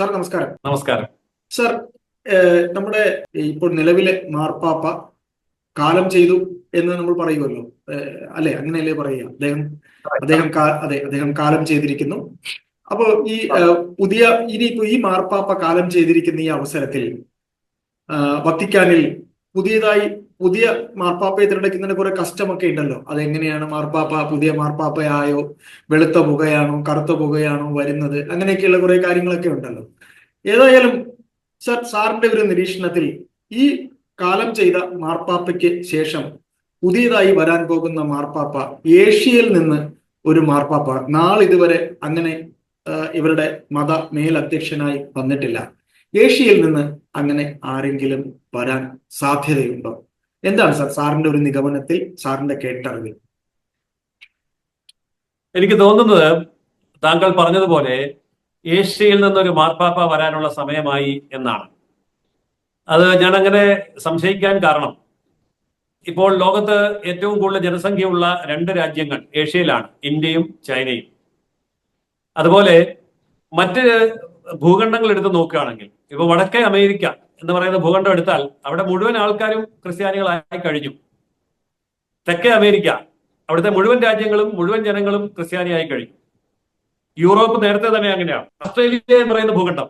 Sir നമസ്കാരം. നമസ്കാരം. Sir നമ്മുടെ ഇപ്പോൾ നിലവിലെ മാർപ്പാപ്പ കാലം ചെയ്തു എന്ന് നമ്മൾ പറയുമല്ലോ. അല്ലെ? അങ്ങനെയല്ലേ പറയുക. അദ്ദേഹം അദ്ദേഹം അതെ അദ്ദേഹം കാലം ചെയ്തിരിക്കുന്നു. അപ്പോ ഈ പുതിയ ഇനി ഇപ്പൊ ഈ മാർപ്പാപ്പ കാലം ചെയ്തിരിക്കുന്ന ഈ അവസരത്തിൽ വത്തിക്കാനിൽ പുതിയതായി പുതിയ മാർപ്പാപ്പയെ തിരഞ്ഞെടുക്കുന്നതിന് കുറെ കഷ്ടമൊക്കെ ഉണ്ടല്ലോ. അതെങ്ങനെയാണ് മാർപ്പാപ്പ പുതിയ മാർപ്പാപ്പയായോ? വെളുത്ത പുകയാണോ? കറുത്ത പുകയാണോ വരുന്നത്? അങ്ങനെയൊക്കെയുള്ള കുറെ കാര്യങ്ങളൊക്കെ ഉണ്ടല്ലോ. ഏതായാലും സർ സാറിന്റെ ഒരു നിരീക്ഷണത്തിൽ ഈ കാലം ചെയ്ത മാർപ്പാപ്പയ്ക്ക് ശേഷം പുതിയതായി വരാൻ പോകുന്ന മാർപ്പാപ്പ ഏഷ്യയിൽ നിന്ന് ഒരു മാർപ്പാപ്പ നാളിതുവരെ അങ്ങനെ ഇവരുടെ മത മേലധ്യക്ഷനായി വന്നിട്ടില്ല. ഏഷ്യയിൽ നിന്ന് അങ്ങനെ ആരെങ്കിലും വരാൻ സാധ്യതയുണ്ടോ? എന്താണ് സാർ സാറിന്റെ ഒരു നിഗമനത്തിൽ സാറിന്റെ കേട്ടറിവിൽ? എനിക്ക് തോന്നുന്നത് താങ്കൾ പറഞ്ഞതുപോലെ ഏഷ്യയിൽ നിന്നൊരു മാർപ്പാപ്പ വരാനുള്ള സമയമായി എന്നാണ്. അത് ഞാൻ അങ്ങനെ സംശയിക്കാൻ കാരണം. ഇപ്പോൾ ലോകത്ത് ഏറ്റവും കൂടുതൽ ജനസംഖ്യയുള്ള രണ്ട് രാജ്യങ്ങൾ ഏഷ്യയിലാണ് ഇന്ത്യയും ചൈനയും. അതുപോലെ മറ്റ് ഭൂഖണ്ഡങ്ങൾ എടുത്ത് നോക്കുകയാണെങ്കിൽ ഇപ്പൊ വടക്കേ അമേരിക്ക എന്ന് പറയുന്ന ഭൂഖണ്ഡം എടുത്താൽ അവിടെ മുഴുവൻ ആൾക്കാരും ക്രിസ്ത്യാനികളായി കഴിഞ്ഞു. തെക്കേ അമേരിക്ക അവിടുത്തെ മുഴുവൻ രാജ്യങ്ങളും മുഴുവൻ ജനങ്ങളും ക്രിസ്ത്യാനിയായി കഴിഞ്ഞു. യൂറോപ്പ് നേരത്തെ തന്നെ അങ്ങനെയാണ്. ഓസ്ട്രേലിയ എന്ന് പറയുന്ന ഭൂഖണ്ഡം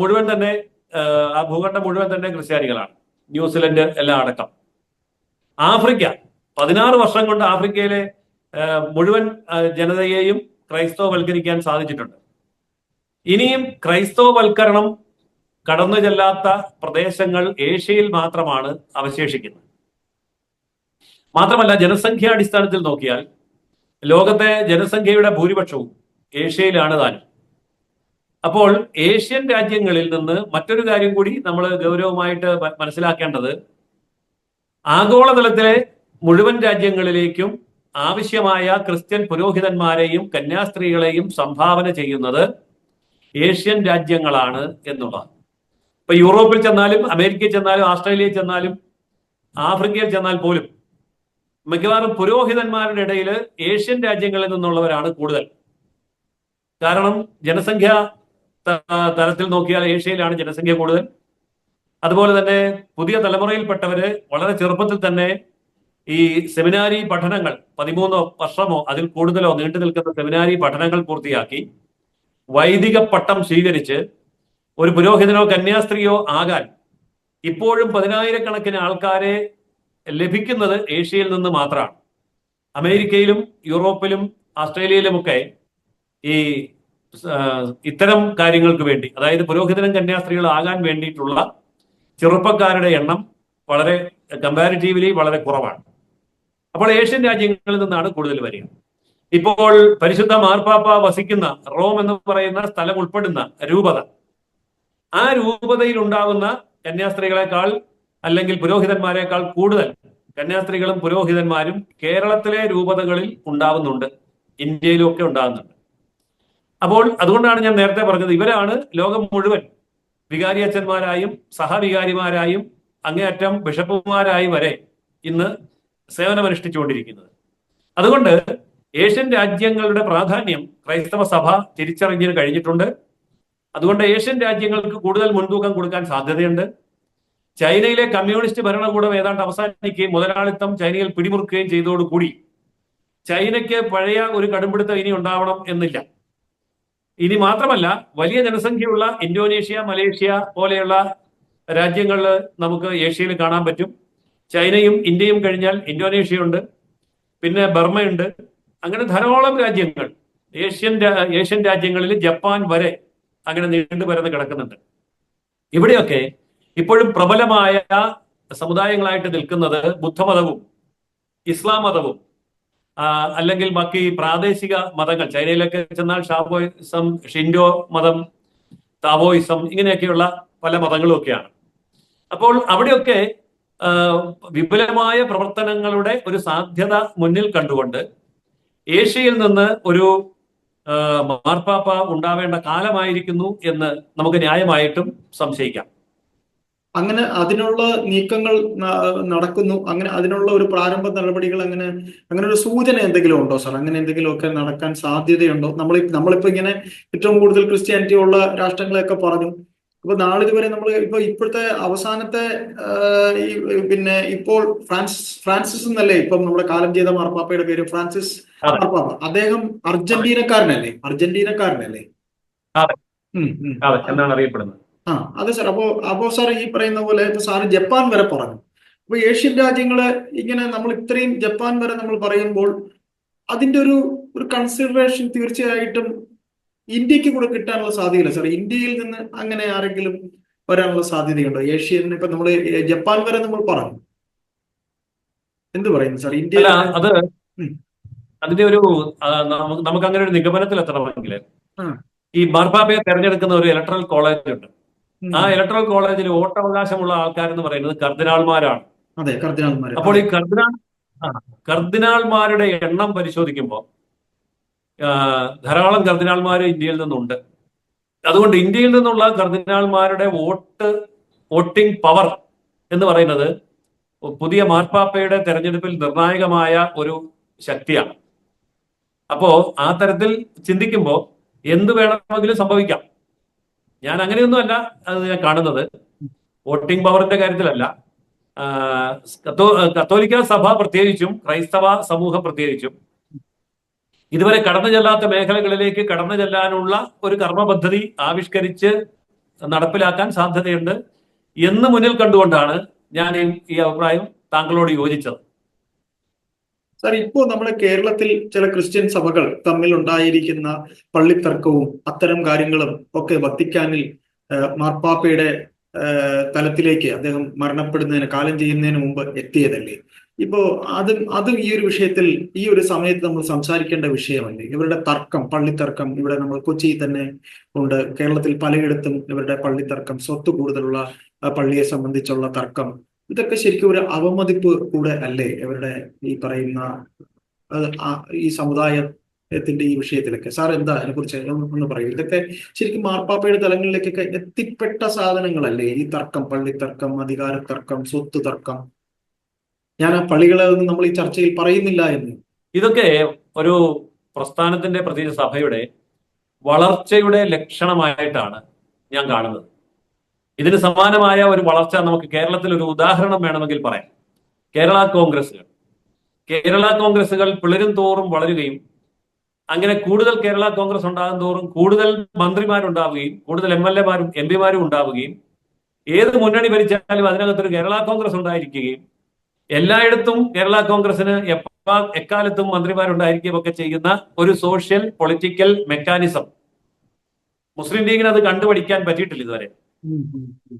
മുഴുവൻ തന്നെ ആ, ഭൂഖണ്ഡം മുഴുവൻ തന്നെ ക്രിസ്ത്യാനികളാണ്. ന്യൂസിലൻഡ് എല്ലാം അടക്കം. ആഫ്രിക്ക പതിനാറ് വർഷം കൊണ്ട് ആഫ്രിക്കയിലെ മുഴുവൻ ജനതയെയും ക്രൈസ്തവവൽക്കരിക്കാൻ സാധിച്ചിട്ടുണ്ട്. ഇനിയും ക്രൈസ്തവവൽക്കരണം കടന്നു ചെല്ലാത്ത പ്രദേശങ്ങൾ ഏഷ്യയിൽ മാത്രമാണ് അവശേഷിക്കുന്നത്. മാത്രമല്ല ജനസംഖ്യാടിസ്ഥാനത്തിൽ നോക്കിയാൽ ലോകത്തെ ജനസംഖ്യയുടെ ഭൂരിപക്ഷവും ഏഷ്യയിലാണ് താനും. അപ്പോൾ ഏഷ്യൻ രാജ്യങ്ങളിൽ നിന്ന് മറ്റൊരു കാര്യം കൂടി നമ്മൾ ഗൗരവമായിട്ട് മനസ്സിലാക്കേണ്ടത് ആഗോളതലത്തിലെ മുഴുവൻ രാജ്യങ്ങളിലേക്കും ആവശ്യമായ ക്രിസ്ത്യൻ പുരോഹിതന്മാരെയും കന്യാസ്ത്രീകളെയും സംഭാവന ചെയ്യുന്നത് ഏഷ്യൻ രാജ്യങ്ങളാണ് എന്നുള്ളതാണ്. ഇപ്പൊ യൂറോപ്പിൽ ചെന്നാലും അമേരിക്കയിൽ ചെന്നാലും ആസ്ട്രേലിയയിൽ ചെന്നാലും ആഫ്രിക്കയിൽ ചെന്നാൽ പോലും മിക്കവാറും പുരോഹിതന്മാരുടെ ഇടയിൽ ഏഷ്യൻ രാജ്യങ്ങളിൽ നിന്നുള്ളവരാണ് കൂടുതൽ. കാരണം ജനസംഖ്യ തലത്തിൽ നോക്കിയാൽ ഏഷ്യയിലാണ് ജനസംഖ്യ കൂടുതൽ. അതുപോലെ തന്നെ പുതിയ തലമുറയിൽപ്പെട്ടവര് വളരെ ചെറുപ്പത്തിൽ തന്നെ ഈ സെമിനാരി പഠനങ്ങൾ പതിമൂന്നോ വർഷമോ അതിൽ കൂടുതലോ നീണ്ടു നിൽക്കുന്ന സെമിനാരി പഠനങ്ങൾ പൂർത്തിയാക്കി വൈദിക പട്ടം സ്വീകരിച്ച് ഒരു പുരോഹിതനോ കന്യാസ്ത്രീയോ ആകാൻ. ഇപ്പോഴും പതിനായിരക്കണക്കിന് ആൾക്കാരെ ലഭിക്കുന്നത് ഏഷ്യയിൽ നിന്ന് മാത്രമാണ്. അമേരിക്കയിലും യൂറോപ്പിലും ആസ്ട്രേലിയയിലുമൊക്കെ ഈ ഇത്തരം കാര്യങ്ങൾക്ക് വേണ്ടി അതായത് പുരോഹിതനും കന്യാസ്ത്രീകളും ആകാൻ വേണ്ടിയിട്ടുള്ള ചെറുപ്പക്കാരുടെ എണ്ണം വളരെ കമ്പാരിറ്റീവ്ലി വളരെ കുറവാണ്. അപ്പോൾ ഏഷ്യൻ രാജ്യങ്ങളിൽ നിന്നാണ് കൂടുതൽ വരിക. ഇപ്പോൾ പരിശുദ്ധ മാർപ്പാപ്പ വസിക്കുന്ന റോം എന്ന് പറയുന്ന സ്ഥലം ഉൾപ്പെടുന്ന രൂപത. ആ രൂപതയിൽ ഉണ്ടാവുന്ന കന്യാസ്ത്രീകളെക്കാൾ അല്ലെങ്കിൽ പുരോഹിതന്മാരെക്കാൾ കൂടുതൽ കന്യാസ്ത്രീകളും പുരോഹിതന്മാരും കേരളത്തിലെ രൂപതകളിൽ ഉണ്ടാവുന്നുണ്ട് ഇന്ത്യയിലും ഒക്കെ ഉണ്ടാകുന്നുണ്ട്. അപ്പോൾ അതുകൊണ്ടാണ് ഞാൻ നേരത്തെ പറഞ്ഞത് ഇവരാണ് ലോകം മുഴുവൻ വികാരി അച്ഛന്മാരായും സഹവികാരിമാരായും അങ്ങേയറ്റം ബിഷപ്പുമാരായി വരെ ഇന്ന് സേവനമനുഷ്ഠിച്ചുകൊണ്ടിരിക്കുന്നത്. അതുകൊണ്ട് ഏഷ്യൻ രാജ്യങ്ങളുടെ പ്രാധാന്യം ക്രൈസ്തവ സഭ തിരിച്ചറിഞ്ഞു കഴിഞ്ഞിട്ടുണ്ട്. അതുകൊണ്ട് ഏഷ്യൻ രാജ്യങ്ങൾക്ക് കൂടുതൽ മുൻതൂക്കം കൊടുക്കാൻ സാധ്യതയുണ്ട്. ചൈനയിലെ കമ്മ്യൂണിസ്റ്റ് ഭരണകൂടം ഏതാണ്ട് അവസാനിക്കുകയും മുതലാളിത്തം ചൈനയിൽ പിടിമുറുക്കുകയും ചെയ്തതോടുകൂടി ചൈനയ്ക്ക് പഴയ ഒരു കടുംപിടുത്തം ഇനി ഉണ്ടാവണം എന്നില്ല. ഇനി മാത്രമല്ല വലിയ ജനസംഖ്യയുള്ള ഇന്തോനേഷ്യ മലേഷ്യ പോലെയുള്ള രാജ്യങ്ങളിൽ നമുക്ക് ഏഷ്യയിൽ കാണാൻ പറ്റും. ചൈനയും ഇന്ത്യയും കഴിഞ്ഞാൽ ഇന്തോനേഷ്യയുണ്ട് പിന്നെ ബർമ്മയുണ്ട് അങ്ങനെ ധാരാളം രാജ്യങ്ങൾ ഏഷ്യൻ ഏഷ്യൻ രാജ്യങ്ങളിൽ ജപ്പാൻ വരെ അങ്ങനെ നീണ്ടു പരന്ന് കിടക്കുന്നുണ്ട്. ഇവിടെയൊക്കെ ഇപ്പോഴും പ്രബലമായ സമുദായങ്ങളായിട്ട് നിൽക്കുന്നത് ബുദ്ധമതവും ഇസ്ലാം മതവും അല്ലെങ്കിൽ ബാക്കി പ്രാദേശിക മതങ്ങൾ ചൈനയിലൊക്കെ ചെന്നാൽ ഷാവോയിസം ഷിൻഡോ മതം താവോയിസം ഇങ്ങനെയൊക്കെയുള്ള പല മതങ്ങളും ഒക്കെയാണ് അപ്പോൾ അവിടെയൊക്കെ വിപുലമായ പ്രവർത്തനങ്ങളുടെ ഒരു സാധ്യത മുന്നിൽ കണ്ടുകൊണ്ട് ഏഷ്യയിൽ നിന്ന് ഒരു മാർപ്പാപ്പ ഉണ്ടാവേണ്ട കാലമായിരിക്കുന്നു എന്ന് നമുക്ക് ന്യായമായിട്ടും സംശയിക്കാം. അങ്ങനെ അതിനുള്ള നീക്കങ്ങൾ നടക്കുന്നു. അങ്ങനെ അതിനുള്ള ഒരു പ്രാരംഭ നടപടികൾ അങ്ങനെ അങ്ങനെ ഒരു സൂചന എന്തെങ്കിലും ഉണ്ടോ സാർ? അങ്ങനെ എന്തെങ്കിലും ഒക്കെ നടക്കാൻ സാധ്യതയുണ്ടോ? നമ്മൾ നമ്മളിപ്പോ ഇങ്ങനെ ഏറ്റവും കൂടുതൽ ക്രിസ്ത്യാനിറ്റി ഉള്ള രാഷ്ട്രങ്ങളെയൊക്കെ പറഞ്ഞു. അപ്പൊ നാളിതുവരെ നമ്മൾ ഇപ്പൊ ഇപ്പോഴത്തെ അവസാനത്തെ ഈ പിന്നെ ഇപ്പോൾ ഫ്രാൻസിസ് ഫ്രാൻസിസ് എന്നല്ലേ ഇപ്പം നമ്മുടെ കാലം ചെയ്ത മാർപ്പാപ്പയുടെ പേര് ഫ്രാൻസിസ് മാർപ്പാപ്പ. അദ്ദേഹം അർജന്റീനക്കാരനല്ലേ? അർജന്റീനക്കാരനല്ലേ. എന്നാണ് അറിയപ്പെടുന്നത്. ആ അതെ സാർ അപ്പോ അപ്പോ സാർ ഈ പറയുന്ന പോലെ ഇപ്പൊ സാറ് ജപ്പാൻ വരെ പറഞ്ഞു. അപ്പൊ ഏഷ്യൻ രാജ്യങ്ങൾ ഇങ്ങനെ നമ്മൾ ഇത്രയും ജപ്പാൻ വരെ നമ്മൾ പറയുമ്പോൾ അതിന്റെ ഒരു ഒരു കൺസിഡറേഷൻ തീർച്ചയായിട്ടും ഇന്ത്യയ്ക്ക് കൂടെ കിട്ടാനുള്ള സാധ്യതയില്ല. സാർ ഇന്ത്യയിൽ നിന്ന് അങ്ങനെ ആരെങ്കിലും വരാനുള്ള സാധ്യതയുണ്ടോ? ഏഷ്യൻ ഇപ്പൊ നമ്മൾ ജപ്പാൻ വരെ നമ്മൾ പറഞ്ഞു. എന്ത് പറയുന്നു? സാർ ഇന്ത്യ അത്. അതിന്റെ ഒരു നമുക്ക് അങ്ങനെ ഒരു നിഗമനത്തിൽ എത്തണമെങ്കിൽ ഈ ബർബാബയെ തെരഞ്ഞെടുക്കുന്ന ഒരു ഇലക്ട്രൽ കോളേജ് ഉണ്ട്. ആ ഇലക്ട്രൽ കോളേജിൽ വോട്ടവകാശമുള്ള ആൾക്കാരെന്ന് പറയുന്നത് കർദിനാൾമാരാണ്. അപ്പോൾ ഈ കർദിനാൾ കർദിനാൾമാരുടെ എണ്ണം പരിശോധിക്കുമ്പോൾ ധാരാളം കർദിനാൾമാർ ഇന്ത്യയിൽ നിന്നുണ്ട്. അതുകൊണ്ട് ഇന്ത്യയിൽ നിന്നുള്ള കർദിനാൾമാരുടെ വോട്ട് വോട്ടിംഗ് പവർ എന്ന് പറയുന്നത് പുതിയ മാർപ്പാപ്പയുടെ തെരഞ്ഞെടുപ്പിൽ നിർണായകമായ ഒരു ശക്തിയാണ്. അപ്പോ ആ തരത്തിൽ ചിന്തിക്കുമ്പോൾ എന്ത് വേണമെങ്കിലും സംഭവിക്കാം. ഞാൻ അങ്ങനെയൊന്നുമല്ല അത് ഞാൻ കാണുന്നത്. വോട്ടിംഗ് പവറിന്റെ കാര്യത്തിലല്ല. കത്തോലിക്ക സഭ പ്രത്യേകിച്ചും ക്രൈസ്തവ സമൂഹം പ്രത്യേകിച്ചും ഇതുവരെ കടന്നു ചെല്ലാത്ത മേഖലകളിലേക്ക് കടന്നു ചെല്ലാനുള്ള ഒരു കർമ്മ പദ്ധതി ആവിഷ്കരിച്ച് നടപ്പിലാക്കാൻ സാധ്യതയുണ്ട്. എന്ന് മുന്നിൽ കണ്ടുകൊണ്ടാണ് ഞാൻ ഈ- അഭിപ്രായം താങ്കളോട് യോജിച്ചത്. സാർ ഇപ്പോൾ നമ്മുടെ കേരളത്തിൽ ചില ക്രിസ്ത്യൻ സഭകൾ തമ്മിൽ ഉണ്ടായിരിക്കുന്ന പള്ളിത്തർക്കവും അത്തരം കാര്യങ്ങളും ഒക്കെ വത്തിക്കാനിൽ മാർപ്പാപ്പയുടെ തലത്തിലേക്ക് അദ്ദേഹം മരണപ്പെടുന്നതിന് കാലം ചെയ്യുന്നതിന് മുമ്പ് എത്തിയതല്ലേ? ഇപ്പോ അതും അതും ഈ ഒരു വിഷയത്തിൽ ഈ ഒരു സമയത്ത് നമ്മൾ സംസാരിക്കേണ്ട വിഷയമല്ലേ? ഇവരുടെ തർക്കം പള്ളിത്തർക്കം ഇവിടെ നമ്മൾ കൊച്ചിയിൽ തന്നെ ഉണ്ട്. കേരളത്തിൽ പലയിടത്തും ഇവരുടെ പള്ളിത്തർക്കം സ്വത്ത് കൂടുതലുള്ള പള്ളിയെ സംബന്ധിച്ചുള്ള തർക്കം. ഇതൊക്കെ ശരിക്കും ഒരു അവമതിപ്പ് കൂടെ അല്ലേ ഇവരുടെ ഈ പറയുന്ന ഈ സമുദായത്തിന്റെ ഈ വിഷയത്തിലൊക്കെ? സാർ എന്താ അതിനെക്കുറിച്ച് കുറിച്ച് ഒന്ന് പറയൂ. ഇതൊക്കെ ശരിക്കും മാർപ്പാപ്പയുടെ തലങ്ങളിലേക്കൊക്കെ എത്തിപ്പെട്ട സാധനങ്ങളല്ലേ? ഈ തർക്കം പള്ളിത്തർക്കം അധികാര തർക്കം സ്വത്ത് തർക്കം ഞാൻ ആ പള്ളികളെ ഒന്നും നമ്മൾ ഈ ചർച്ചയിൽ പറയുന്നില്ല എന്ന്. ഇതൊക്കെ ഒരു പ്രസ്ഥാനത്തിന്റെ പ്രത്യേകിച്ച് സഭയുടെ വളർച്ചയുടെ ലക്ഷണമായിട്ടാണ് ഞാൻ കാണുന്നത്. ഇതിന് സമാനമായ ഒരു വളർച്ച നമുക്ക് കേരളത്തിൽ ഒരു ഉദാഹരണം വേണമെങ്കിൽ പറയാം. കേരള കോൺഗ്രസുകൾ കേരള കോൺഗ്രസുകൾ പിളരും തോറും വളരുകയും അങ്ങനെ കൂടുതൽ കേരള കോൺഗ്രസ് ഉണ്ടാകും തോറും കൂടുതൽ മന്ത്രിമാരുണ്ടാവുകയും കൂടുതൽ എം എൽ എമാരും എം പിമാരും ഉണ്ടാവുകയും ഏത് മുന്നണി ഭരിച്ചാലും അതിനകത്തൊരു കേരള കോൺഗ്രസ് ഉണ്ടായിരിക്കുകയും എല്ലായിടത്തും കേരള കോൺഗ്രസിന് എപ്പാ എക്കാലത്തും മന്ത്രിമാരുണ്ടായിരിക്കുകയും ഒക്കെ ചെയ്യുന്ന ഒരു സോഷ്യൽ പൊളിറ്റിക്കൽ മെക്കാനിസം മുസ്ലിം ലീഗിന് അത് കണ്ടുപഠിക്കാൻ പറ്റിയിട്ടില്ല ഇതുവരെ.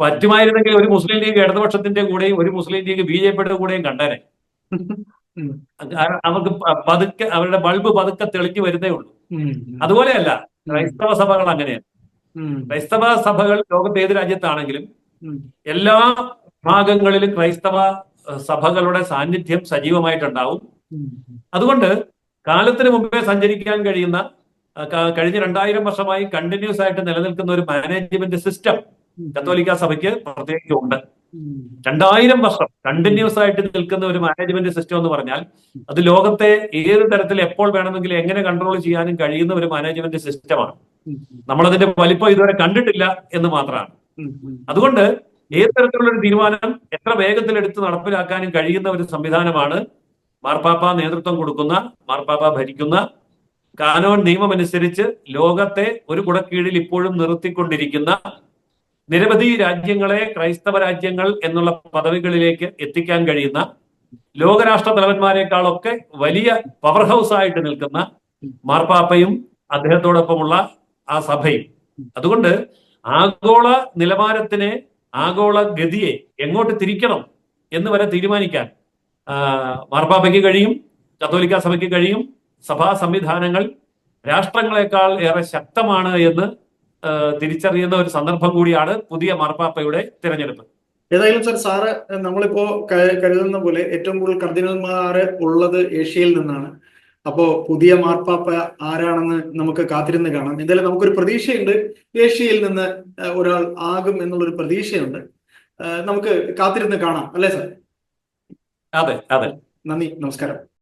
പറ്റുമായിരുന്നെങ്കിൽ ഒരു മുസ്ലിം ലീഗ് ഇടതുപക്ഷത്തിന്റെ കൂടെയും ഒരു മുസ്ലിം ലീഗ് ബി ജെ പിയുടെ കൂടെയും കണ്ടേനെ. അവർക്ക് പതുക്കെ അവരുടെ ബൾബ് പതുക്കെ തെളിഞ്ഞു വരുന്നേ ഉള്ളൂ. അതുപോലെയല്ല ക്രൈസ്തവ സഭകൾ അങ്ങനെയാണ്. ക്രൈസ്തവ സഭകൾ ലോകത്ത് ഏത് രാജ്യത്താണെങ്കിലും എല്ലാ ഭാഗങ്ങളിലും ക്രൈസ്തവ സഭകളുടെ സാന്നിധ്യം സജീവമായിട്ടുണ്ടാവും. അതുകൊണ്ട് കാലത്തിന് മുമ്പേ സഞ്ചരിക്കാൻ കഴിയുന്ന കഴിഞ്ഞ രണ്ടായിരം വർഷമായി കണ്ടിന്യൂസ് ആയിട്ട് നിലനിൽക്കുന്ന ഒരു മാനേജ്മെന്റ് സിസ്റ്റം കത്തോലിക്ക സഭയ്ക്ക് പ്രത്യേകിച്ച് ഉണ്ട്. രണ്ടായിരം വർഷം കണ്ടിന്യൂസ് ആയിട്ട് നിൽക്കുന്ന ഒരു മാനേജ്മെന്റ് സിസ്റ്റം എന്ന് പറഞ്ഞാൽ അത് ലോകത്തെ ഏത് തരത്തിൽ എപ്പോൾ വേണമെങ്കിലും എങ്ങനെ കൺട്രോൾ ചെയ്യാനും കഴിയുന്ന ഒരു മാനേജ്മെന്റ് സിസ്റ്റമാണ്. നമ്മളതിന്റെ വലിപ്പം ഇതുവരെ കണ്ടിട്ടില്ല എന്ന് മാത്രമാണ്. അതുകൊണ്ട് ഏത് തരത്തിലുള്ള ഒരു തീരുമാനം എത്ര വേഗത്തിൽ എടുത്ത് നടപ്പിലാക്കാനും കഴിയുന്ന ഒരു സംവിധാനമാണ് മാർപ്പാപ്പ നേതൃത്വം കൊടുക്കുന്ന മാർപ്പാപ്പ ഭരിക്കുന്ന കാനോൻ നിയമമനുസരിച്ച് ലോകത്തെ ഒരു കുടക്കീഴിൽ ഇപ്പോഴും നിർത്തിക്കൊണ്ടിരിക്കുന്ന നിരവധി രാജ്യങ്ങളെ ക്രൈസ്തവ രാജ്യങ്ങൾ എന്നുള്ള പദവികളിലേക്ക് എത്തിക്കാൻ കഴിയുന്ന ലോകരാഷ്ട്ര തലവന്മാരെക്കാളൊക്കെ വലിയ പവർ ഹൗസ് ആയിട്ട് നിൽക്കുന്ന മാർപ്പാപ്പയും അദ്ദേഹത്തോടൊപ്പമുള്ള ആ സഭയും. അതുകൊണ്ട് ആഗോള നിലവാരത്തിനെ ആഗോള ഗതിയെ എങ്ങോട്ട് തിരിക്കണം എന്ന് വരെ തീരുമാനിക്കാൻ മാർപ്പാപ്പയ്ക്ക് കഴിയും കത്തോലിക്ക സഭയ്ക്ക് കഴിയും സഭാ സംവിധാനങ്ങൾ രാഷ്ട്രങ്ങളെക്കാൾ ഏറെ ശക്തമാണ് എന്ന് തിരിച്ചറിയുന്ന ഒരു സന്ദർഭം കൂടിയാണ് പുതിയ മാർപ്പാപ്പയുടെ തിരഞ്ഞെടുപ്പ്. ഏതായാലും സാർ സാറ് നമ്മളിപ്പോ കരുതുന്ന പോലെ ഏറ്റവും കൂടുതൽ കർദിനന്മാർ ഉള്ളത് ഏഷ്യയിൽ നിന്നാണ്. അപ്പോ പുതിയ മാർപ്പാപ്പ ആരാണെന്ന് നമുക്ക് കാത്തിരുന്ന് കാണാം. എന്തായാലും നമുക്കൊരു പ്രതീക്ഷയുണ്ട്. ഏഷ്യയിൽ നിന്ന് ഒരാൾ ആകും എന്നുള്ളൊരു പ്രതീക്ഷയുണ്ട്. നമുക്ക് കാത്തിരുന്ന് കാണാം. അല്ലേ സാർ? അതെ അതെ. നന്ദി നമസ്കാരം.